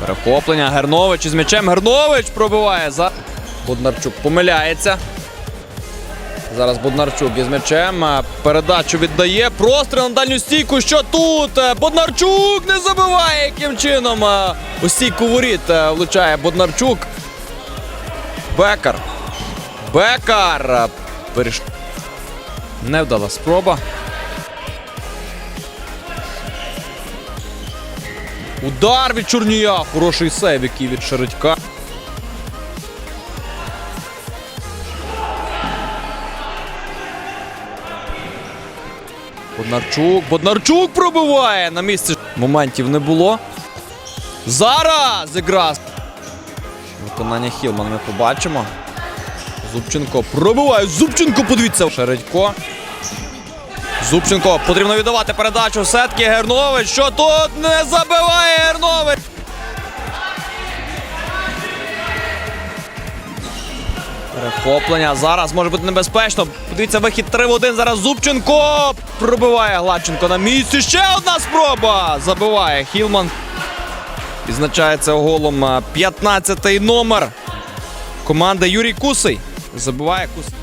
Перехоплення. Гернович із м'ячем. Гернович пробиває за. Боднарчук помиляється. Зараз Боднарчук із м'ячем. Е, Передачу віддає. Простріл на дальню стійку. Що тут? Е, Боднарчук не забиває. Яким чином? е, У стійку воріт влучає Боднарчук. Бекар. Бекар. Переш... Невдала спроба. Удар від Чорнія. Хороший сейв, який від Шередька. Боднарчук. Боднарчук пробиває. На місці моментів не було. Зараз ігра. Виконання Хілман ми побачимо. Зубченко пробиває. Зубченко, подивіться. Шередько. Зубченко потрібно віддавати передачу. Все-таки Гернович. Що тут не забиває Гернович? Перехоплення. Зараз може бути небезпечно. Подивіться, вихід 3 в 1. Зараз Зубченко пробиває Гладченко на місці. Ще одна спроба. Забиває Хілман. Відзначається голом 15-й номер команди Юрій Кусий. Забиває Кусий.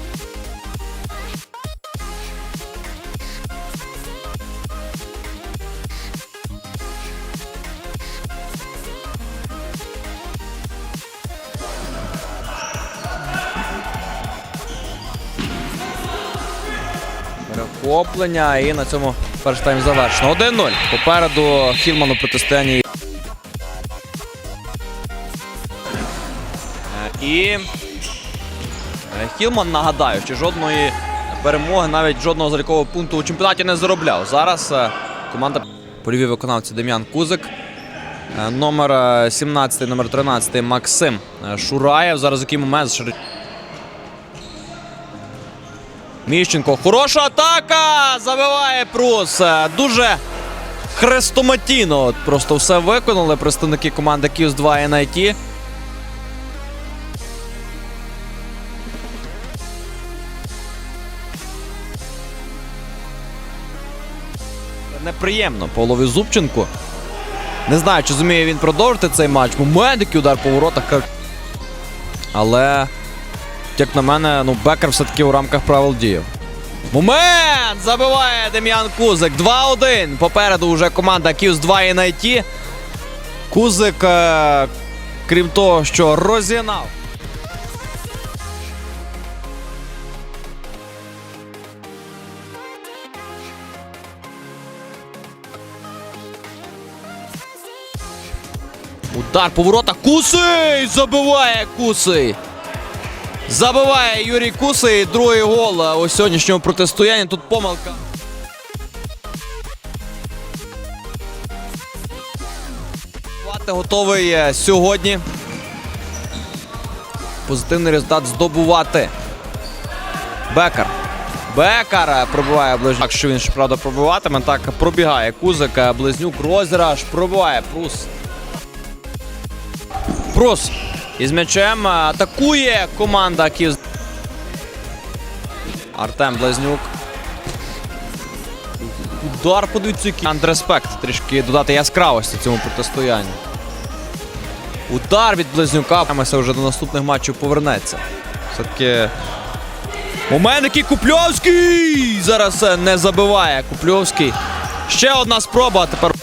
Перехоплення і на цьому перший тайм завершено. 1-0. Попереду Хілману протистояння. Е, І е, Хілман, нагадаю, що жодної перемоги, навіть жодного залікового пункту у чемпіонаті не заробляв. Зараз е, команда польові виконавці Дем'ян Кузик. е, Номер е, 17, номер 13 Максим е, Шураєв. Зараз який момент Міщенко. Хороша атака! Забиває Прус. Е, Дуже хрестоматійно. От Просто все виконали представники команди Київс 2 NIT. Неприємно Павлові Зубченку. Не знаю, чи зуміє він продовжити цей матч. Момент, який удар по воротах. Але, як на мене, ну, Бекер все-таки у рамках правил діяв. Момент! Забиває Дем'ян Кузик. 2-1. Попереду вже команда Київс 2 і найти. Кузик, е, крім того, що розігнав. Удар по воротах. Кусий! Забиває Кусий! Забиває Юрій Кусий. Другий гол у сьогоднішньому протистоянні. Тут помилка. Готовий е, сьогодні. Позитивний результат здобувати. Бекар. Бекар е, пробиває ближню. Так що він ще правда пробиватиме. Так пробігає Кузик, е, близнюк, розіграш, пробиває Прус. Прус із м'ячем атакує команда Київ. Артем Близнюк. Удар подивіться, який. Андреспект трішки додати яскравості цьому протистоянню. Удар від Близнюка. Мася вже до наступних матчів повернеться. Все-таки. Момент, який Купльовський! Зараз е, не забиває Купльовський. Ще одна спроба. Тепер